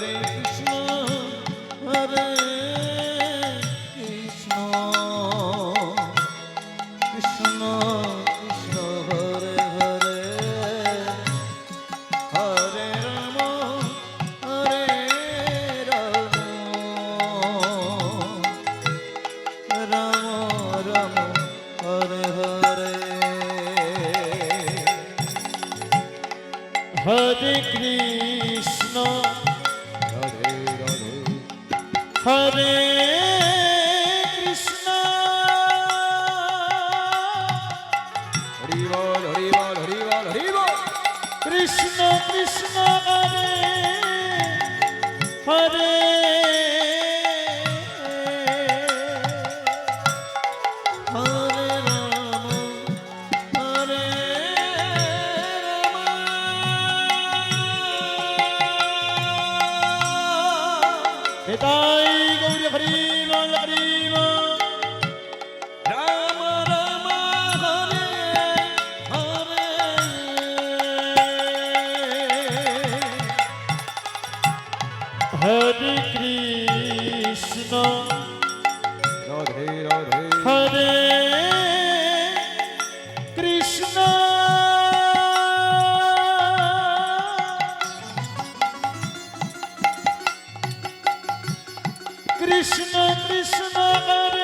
રે হরে কৃষ্ণ। রাধে রাধে। হরে কৃষ্ণ। কৃষ্ণ কৃষ্ণ হরে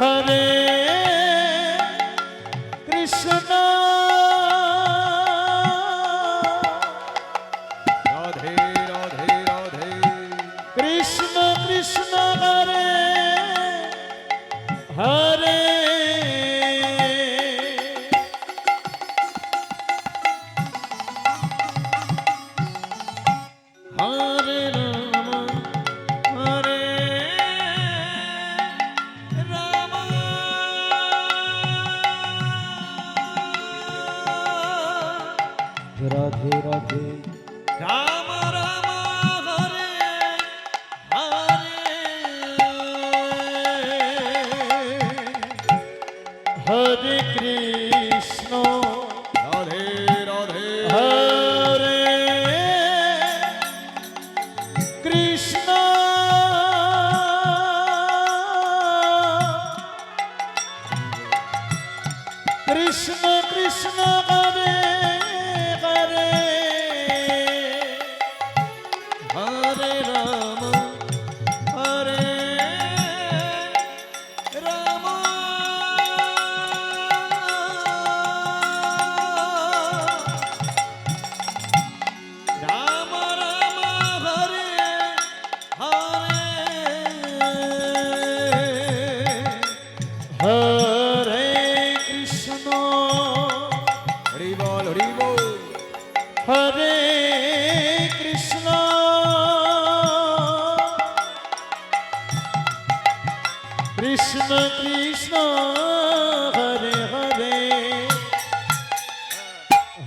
हरे রাধে রাধে রাম রাম হরে হরে। হরে Krishna.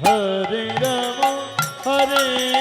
Hare Rama Hare Rama